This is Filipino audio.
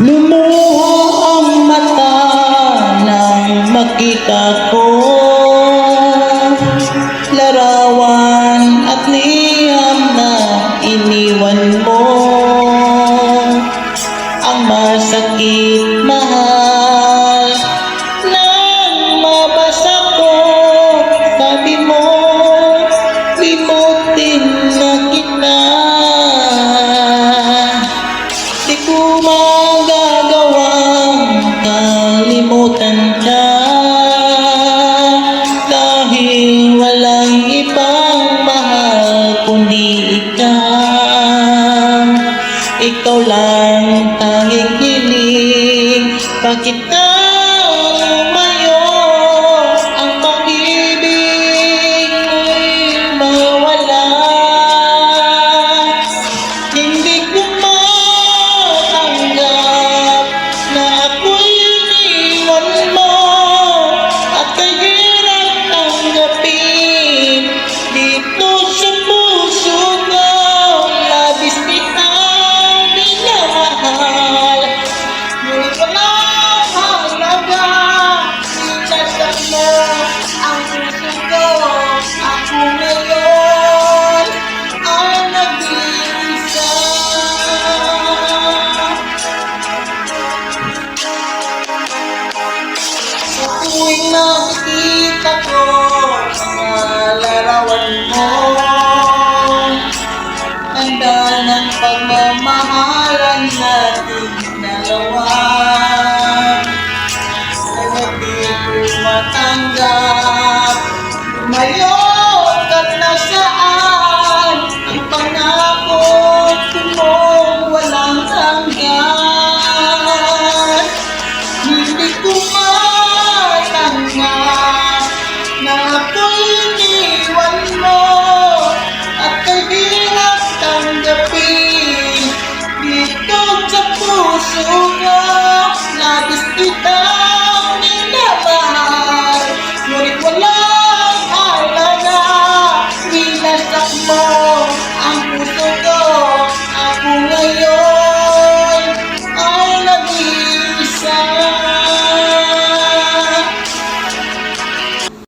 Lumuho ang mata nang makita ko Larawan at liyam na iniwan mo. Ang masakit ikaw lang tanging hiling Bakit ka ko ang mga larawan mo Handa ng pagmamahalan natin.